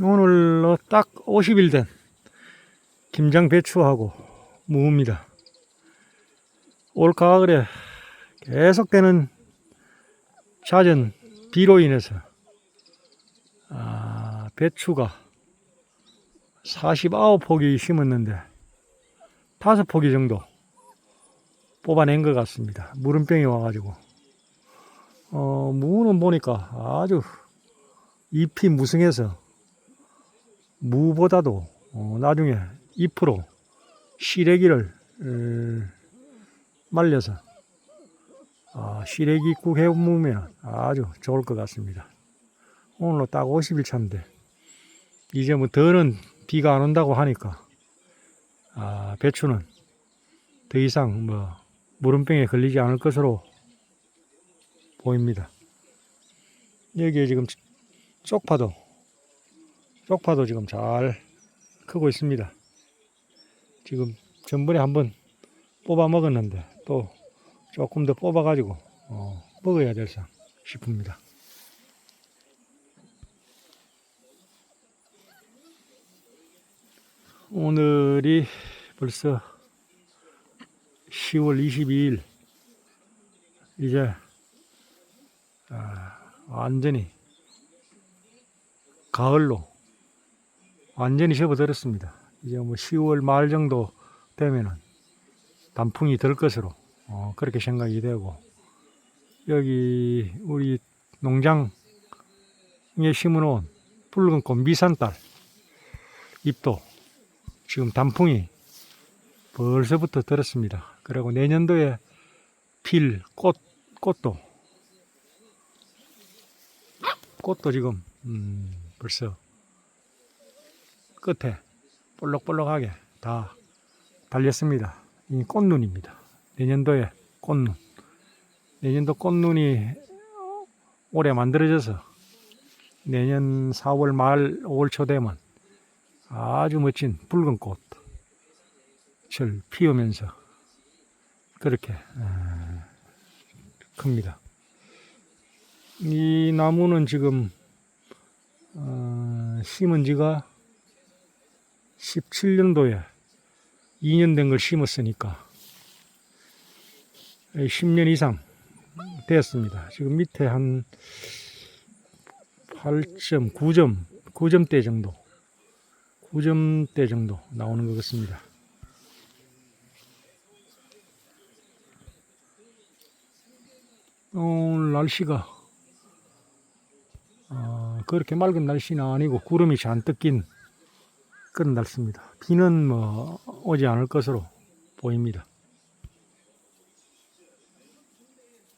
오늘 딱 50일 된 김장 배추하고 무입니다. 올 가을에 계속되는 잦은 비로 인해서 아, 배추가 49포기 심었는데 5포기 정도 뽑아낸 것 같습니다. 무름병이 와가지고 어, 무는 보니까 아주 잎이 무성해서 무보다도 어, 나중에 잎으로 시래기를 에, 말려서 아, 시래기국 해 먹으면 아주 좋을 것 같습니다. 오늘로 딱 50일 차인데 이제 뭐 더는 비가 안 온다고 하니까 아, 배추는 더 이상 뭐 무름병에 걸리지 않을 것으로 보입니다. 여기에 지금 쪽파도 쪽파도 지금 잘 크고 있습니다. 지금 전번에 한번 뽑아 먹었는데 또 조금 더 뽑아 가지고 어, 먹어야 될사 싶습니다. 오늘이 벌써 10월 22일 이제 아, 완전히 가을로 완전히 접어들었습니다. 이제 뭐 10월 말 정도 되면은 단풍이 들 것으로 어, 그렇게 생각이 되고 여기 우리 농장에 심어놓은 붉은 꽃 미산딸 잎도 지금 단풍이 벌써부터 들었습니다. 그리고 내년도에 필 꽃, 꽃도 꽃도 지금 음, 벌써 끝에 볼록볼록하게 다 달렸습니다. 이 꽃눈입니다. 내년도에 꽃눈. 내년도 꽃눈이 올해 만들어져서 내년 4월 말 5월 초 되면 아주 멋진 붉은 꽃을 피우면서 그렇게 어, 큽니다. 이 나무는 지금 어, 심은 지가 17년도에 2년 된 걸 심었으니까 10년 이상 됐습니다. 지금 밑에 한 8점, 9점, 9점대 정도, 9점대 정도 나오는 것 같습니다. 오늘 날씨가 어, 그렇게 맑은 날씨는 아니고 구름이 잔뜩 낀 그런 날씨입니다. 비는 뭐 오지 않을 것으로 보입니다.